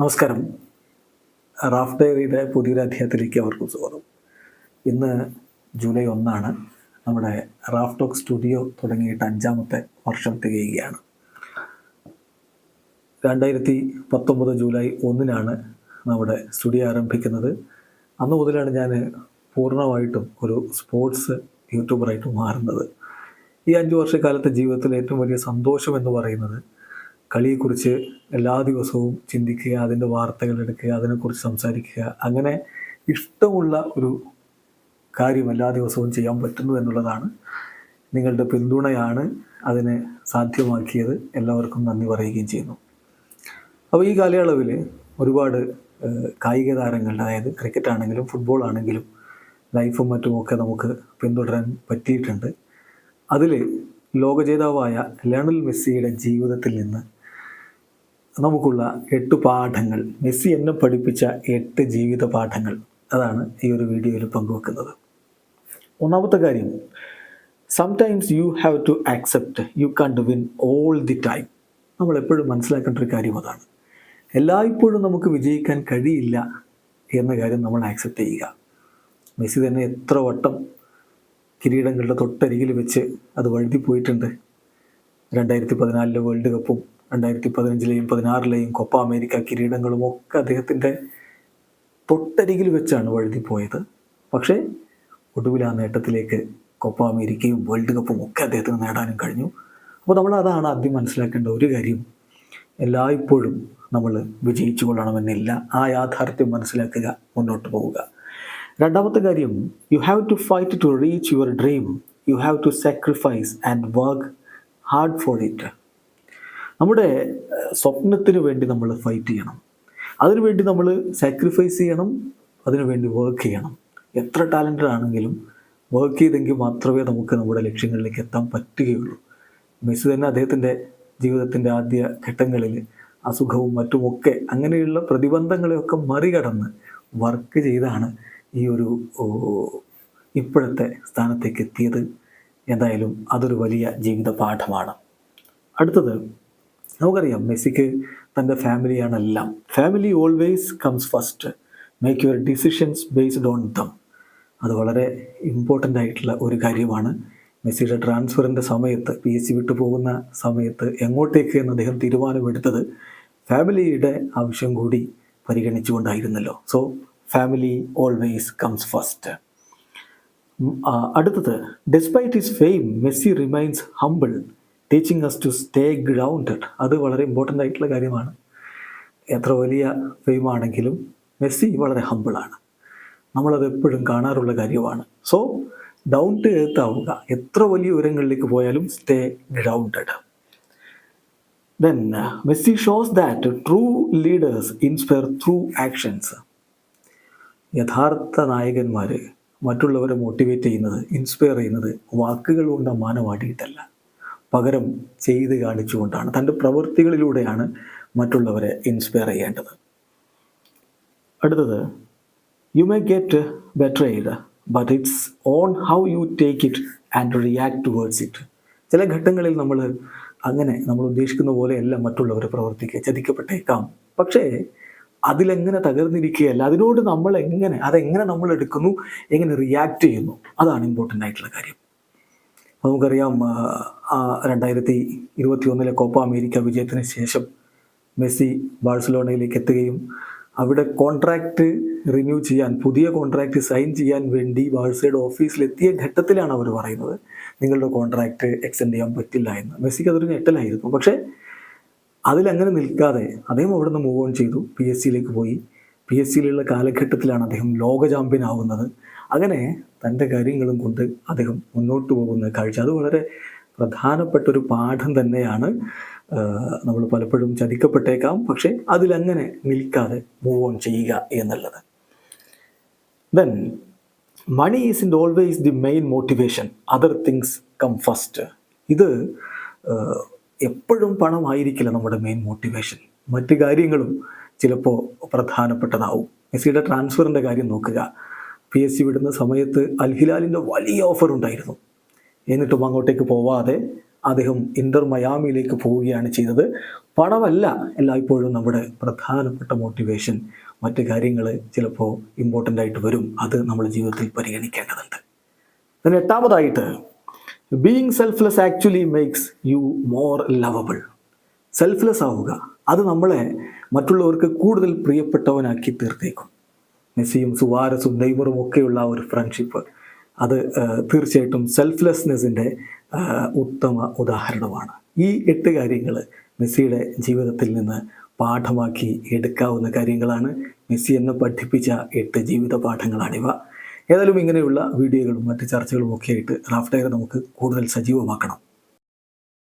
നമസ്കാരം. റാഫ് ഡയറിയുടെ പുതിയൊരു അധ്യായത്തിലേക്ക് അവർക്ക് സ്വാഗതം. ഇന്ന് ജൂലൈ ഒന്നാണ്. നമ്മുടെ റാഫ് ടോക്ക് സ്റ്റുഡിയോ തുടങ്ങിയിട്ട് അഞ്ചാമത്തെ വർഷം തികയുകയാണ്. രണ്ടായിരത്തി പത്തൊമ്പത് ജൂലൈ ഒന്നിനാണ് നമ്മുടെ സ്റ്റുഡിയോ ആരംഭിക്കുന്നത്. അന്ന് മുതലാണ് ഞാൻ പൂർണമായിട്ടും ഒരു സ്പോർട്സ് യൂട്യൂബറായിട്ട് മാറുന്നത്. ഈ അഞ്ച് വർഷക്കാലത്തെ ജീവിതത്തിൽ ഏറ്റവും വലിയ സന്തോഷം എന്ന് പറയുന്നത് കളിയെക്കുറിച്ച് എല്ലാ ദിവസവും ചിന്തിക്കുക അതിന്റെ വാർത്തകൾ എടുക്കുക അതിനെക്കുറിച്ച് സംസാരിക്കുക. അങ്ങനെ ഇഷ്ടമുള്ള ഒരു കാര്യം എല്ലാ ദിവസവും ചെയ്യാൻ പറ്റുന്നു എന്നുള്ളതാണ് നിങ്ങളുടെ പിന്തുണയാണ് അതിനെ സാധ്യമാക്കിയത്. എല്ലാവർക്കും നന്ദി പറയുകയും ചെയ്യുന്നു. അപ്പോൾ ഈ കാലയളവിൽ ഒരുപാട് കായിക താരങ്ങൾ അതായത് ക്രിക്കറ്റ് ആണെങ്കിലും ഫുട്ബോൾ ആണെങ്കിലും ലൈഫും മറ്റുമൊക്കെ നമുക്ക് പിന്തുടരാൻ പറ്റിയിട്ടുണ്ട്. അതിൽ ലോകജേതാവായ ലയണൽ മെസ്സിയുടെ ജീവിതത്തിൽ നിന്ന് നമുക്കുള്ള എട്ട് പാഠങ്ങൾ. മെസ്സി എന്നെ പഠിപ്പിച്ച എട്ട് ജീവിത പാഠങ്ങൾ. അതാണ് ഈ ഒരു വീഡിയോയിൽ പങ്കുവെക്കുന്നത്. ഒന്നാമത്തെ കാര്യം sometimes you have to accept you can't win all the time നമ്മൾ എപ്പോഴും മനസ്സിലാക്കേണ്ട ഒരു കാര്യം അതാണ്. എല്ലായ്പ്പോഴും നമുക്ക് വിജയിക്കാൻ കഴിയില്ല എന്ന കാര്യം നമ്മൾ ആക്സെപ്റ്റ് ചെയ്യുക. മെസ്സി തന്നെ എത്ര വട്ടം കിരീടങ്ങളുടെ തൊട്ടരികിൽ വെച്ച് അത് വഴുതി പോയിട്ടുണ്ട് രണ്ടായിരത്തി പതിനാലിലെ വേൾഡ് കപ്പും രണ്ടായിരത്തി പതിനഞ്ചിലെയും പതിനാറിലെയും കൊപ്പ അമേരിക്ക കിരീടങ്ങളും ഒക്കെ അദ്ദേഹത്തിന്റെ തൊട്ടരികിൽ വെച്ചാണ് വഴുതിപ്പോയത്. പക്ഷേ ഒടുവിൽ ആ നേട്ടത്തിലേക്ക് കൊപ്പ അമേരിക്കയും വേൾഡ് കപ്പും ഒക്കെ അദ്ദേഹത്തിന് നേടാനും കഴിഞ്ഞു. അപ്പോൾ നമ്മൾ അതാണ് ആദ്യം മനസ്സിലാക്കേണ്ട ഒരു കാര്യം. എല്ലായ്പ്പോഴും നമ്മൾ വിജയിച്ചു കൊള്ളണമെന്നില്ല. ആ യാഥാർത്ഥ്യം മനസ്സിലാക്കുക മുന്നോട്ട് പോവുക. രണ്ടാമത്തെ കാര്യം you have to fight to reach your dream you have to sacrifice and work hard for it നമ്മുടെ സ്വപ്നത്തിന് വേണ്ടി നമ്മൾ ഫൈറ്റ് ചെയ്യണം. അതിനുവേണ്ടി നമ്മൾ സാക്രിഫൈസ് ചെയ്യണം. അതിനുവേണ്ടി വർക്ക് ചെയ്യണം. എത്ര ടാലന്റഡ് ആണെങ്കിലും വർക്ക് ചെയ്തെങ്കിൽ മാത്രമേ നമുക്ക് നമ്മുടെ ലക്ഷ്യങ്ങളിലേക്ക് എത്താൻ പറ്റുകയുള്ളൂ. മെസ്സി തന്നെ അദ്ദേഹത്തിന്റെ ജീവിതത്തിന്റെ ആദ്യ ഘട്ടങ്ങളിൽ അസുഖവും മറ്റുമൊക്കെ അങ്ങനെയുള്ള പ്രതിബന്ധങ്ങളെയൊക്കെ മറികടന്ന് വർക്ക് ചെയ്താണ് ഈ ഒരു ഇപ്പോഴത്തെ സ്ഥാനത്തേക്ക് എത്തിയത്. എന്തായാലും അതൊരു വലിയ ജീവിത പാഠമാണ് അടുത്തത് നമുക്കറിയാം മെസ്സിക്ക് തന്റെ ഫാമിലിയാണ് എല്ലാം family always comes first make your decisions based on them അത് വളരെ ഇമ്പോർട്ടന്റ് ആയിട്ടുള്ള ഒരു കാര്യമാണ്. മെസ്സിയുടെ ട്രാൻസ്ഫറിന്റെ സമയത്ത് പി എസ് സി വിട്ടു പോകുന്ന സമയത്ത് എങ്ങോട്ടേക്ക് എന്ന് അദ്ദേഹം തീരുമാനമെടുത്തത് ഫാമിലിയുടെ ആവശ്യം കൂടി പരിഗണിച്ചുകൊണ്ടായിരുന്നല്ലോ. So family always comes first അടുത്തത് despite his fame Messi remains humble teaching us to stay grounded അത് വളരെ ഇമ്പോർട്ടന്റ് ആയിട്ടുള്ള കാര്യമാണ്. എത്ര വലിയ ഫെയിമാണെങ്കിലും മെസ്സി വളരെ ഹമ്പിളാണ് നമ്മളത് എപ്പോഴും കാണാറുള്ള കാര്യമാണ്. സോ ഡൗൺ ടു എർത്ത് ആവുക എത്ര വലിയ ഉയരങ്ങളിലേക്ക് പോയാലും stay grounded then Messi shows that true leaders inspire through actions യഥാർത്ഥ നായകന്മാർ മറ്റുള്ളവരെ മോട്ടിവേറ്റ് ചെയ്യുന്നത് ഇൻസ്പയർ ചെയ്യുന്നത് വാക്കുകൾ കൊണ്ട് മാനമാടിയിട്ടല്ല പകരം ചെയ്ത് കാണിച്ചുകൊണ്ടാണ് തന്റെ പ്രവൃത്തികളിലൂടെയാണ് മറ്റുള്ളവരെ ഇൻസ്പയർ ചെയ്യേണ്ടത്. അടുത്തത് you may get better but it's on how you take it and react towards it ചില ഘട്ടങ്ങളിൽ നമ്മൾ അങ്ങനെ നമ്മൾ ഉദ്ദേശിക്കുന്ന പോലെയല്ല മറ്റുള്ളവർ പ്രവർത്തിക്കുക ചതിക്കപ്പെട്ടേക്കാം. പക്ഷേ അതിലെങ്ങനെ തകർന്നിരിക്കുകയല്ല അതിനോട് നമ്മൾ എങ്ങനെ അതെങ്ങനെ നമ്മൾ എടുക്കുന്നു എങ്ങനെ റിയാക്ട് ചെയ്യുന്നു അതാണ് ഇമ്പോർട്ടന്റ് ആയിട്ടുള്ള കാര്യം. നമുക്കറിയാം രണ്ടായിരത്തി ഇരുപത്തി ഒന്നിലെ കോപ്പ അമേരിക്ക വിജയത്തിന് ശേഷം മെസ്സി ബാഴ്സലോണയിലേക്ക് എത്തുകയും അവിടെ കോൺട്രാക്റ്റ് റിന്യൂ ചെയ്യാൻ പുതിയ കോൺട്രാക്റ്റ് സൈൻ ചെയ്യാൻ വേണ്ടി ബാഴ്സയുടെ ഓഫീസിലെത്തിയ ഘട്ടത്തിലാണ് അവർ പറയുന്നത് നിങ്ങളുടെ കോൺട്രാക്റ്റ് എക്സ്റ്റെൻഡ് ചെയ്യാൻ പറ്റില്ല എന്ന്. മെസ്സിക്ക് അതൊരു ഞെട്ടലായിരുന്നു. പക്ഷേ അതിലങ്ങനെ നിൽക്കാതെ അദ്ദേഹം അവിടെ നിന്ന് മൂവ് ഓൺ ചെയ്തു പി എസ് സിയിലേക്ക് പോയി. പി എസ് സിയിലുള്ള കാലഘട്ടത്തിലാണ് അദ്ദേഹം ലോക ചാമ്പ്യൻ ആവുന്നത്. അങ്ങനെ തന്റെ കാര്യങ്ങളും കൊണ്ട് അദ്ദേഹം മുന്നോട്ട് പോകുന്ന കാഴ്ച. അത് വളരെ പ്രധാനപ്പെട്ട ഒരു പാഠം തന്നെയാണ്. നമ്മൾ പലപ്പോഴും ചതിക്കപ്പെട്ടേക്കാം. പക്ഷേ അതിലങ്ങനെ നിൽക്കാതെ മൂവ് ഓൺ ചെയ്യുക എന്നുള്ളത്. Then money isn't always the main motivation other things come first ഇത് എപ്പോഴും പണമായിരിക്കില്ല നമ്മുടെ മെയിൻ മോട്ടിവേഷൻ മറ്റ് കാര്യങ്ങളും ചിലപ്പോൾ പ്രധാനപ്പെട്ടതാവും. മെസ്സിയുടെ ട്രാൻസ്ഫറിന്റെ കാര്യം നോക്കുക. പി എസ് സി വിടുന്ന സമയത്ത് അൽ ഹിലാലിന്റെ വലിയ ഓഫർ ഉണ്ടായിരുന്നു. എന്നിട്ടും അങ്ങോട്ടേക്ക് പോവാതെ അദ്ദേഹം ഇന്റർ മയാമിയിലേക്ക് പോവുകയാണ് ചെയ്തത്. പണമല്ല എല്ലായ്പ്പോഴും നമ്മുടെ പ്രധാനപ്പെട്ട മോട്ടിവേഷൻ മറ്റ് കാര്യങ്ങൾ ചിലപ്പോൾ ഇമ്പോർട്ടന്റ് ആയിട്ട് വരും. അത് നമ്മൾ ജീവിതത്തിൽ പരിഗണിക്കേണ്ടതുണ്ട്. പിന്നെ എട്ടാമതായിട്ട് being selfless actually makes you more lovable selfless ആവുക. അത് നമ്മളെ മറ്റുള്ളവർക്ക് കൂടുതൽ പ്രിയപ്പെട്ടവനാക്കി തീർത്തേക്കും. മെസ്സിയും സുവാരസും നെയ്മറും ഒക്കെയുള്ള ഒരു ഫ്രണ്ട്ഷിപ്പ് അത് തീർച്ചയായിട്ടും സെൽഫ്ലെസ്നെസ്സിന്റെ ഉത്തമ ഉദാഹരണമാണ്. ഈ എട്ട് കാര്യങ്ങൾ മെസ്സിയുടെ ജീവിതത്തിൽ നിന്ന് പാഠമാക്കി എടുക്കാവുന്ന കാര്യങ്ങളാണ്. മെസ്സി എന്നെ പഠിപ്പിച്ച എട്ട് ജീവിത പാഠങ്ങളാണിവ. ഏതായാലും ഇങ്ങനെയുള്ള വീഡിയോകളും മറ്റ് ചർച്ചകളും ഒക്കെ ആയിട്ട് റാഫ്റ്റയർ നമുക്ക് കൂടുതൽ സജീവമാക്കണം.